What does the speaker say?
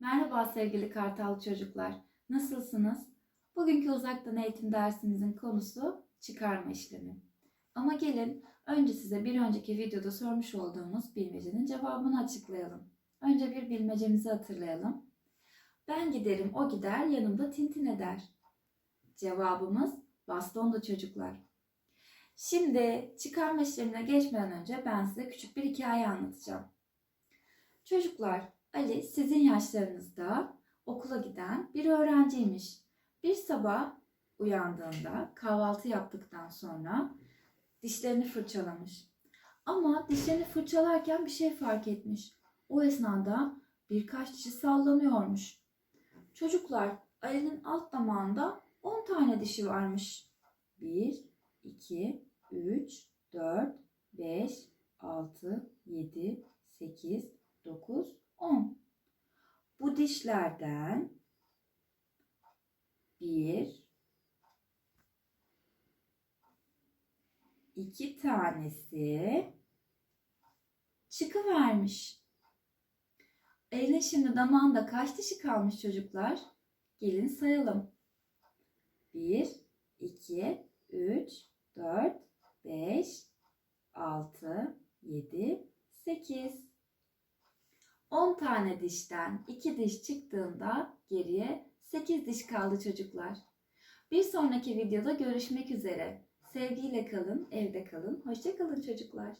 Merhaba sevgili Kartal çocuklar. Nasılsınız? Bugünkü uzaktan eğitim dersimizin konusu çıkarma işlemi. Ama gelin önce size bir önceki videoda sormuş olduğumuz bilmecenin cevabını açıklayalım. Önce bir bilmecemizi hatırlayalım. Ben giderim o gider yanımda tintin eder. Cevabımız bastondu çocuklar. Şimdi çıkarma işlemine geçmeden önce ben size küçük bir hikaye anlatacağım. Çocuklar, Ali sizin yaşlarınızda okula giden bir öğrenciymiş. Bir sabah uyandığında kahvaltı yaptıktan sonra dişlerini fırçalamış. Ama dişlerini fırçalarken bir şey fark etmiş. O esnada birkaç dişi sallanıyormuş. Çocuklar, Ali'nin alt damağında 10 tane dişi varmış. 1, 2, 3, 4, 5, 6, 7, 8, 9, 10. Bu dişlerden bir, iki tanesi çıkıvermiş. Eline şimdi damağında kaç dişi kalmış çocuklar? Gelin sayalım. 1, 2, 3, 4, 5, 6, 7, 8. 10 tane dişten 2 diş çıktığında geriye 8 diş kaldı çocuklar. Bir sonraki videoda görüşmek üzere. Sevgiyle kalın, evde kalın. Hoşça kalın çocuklar.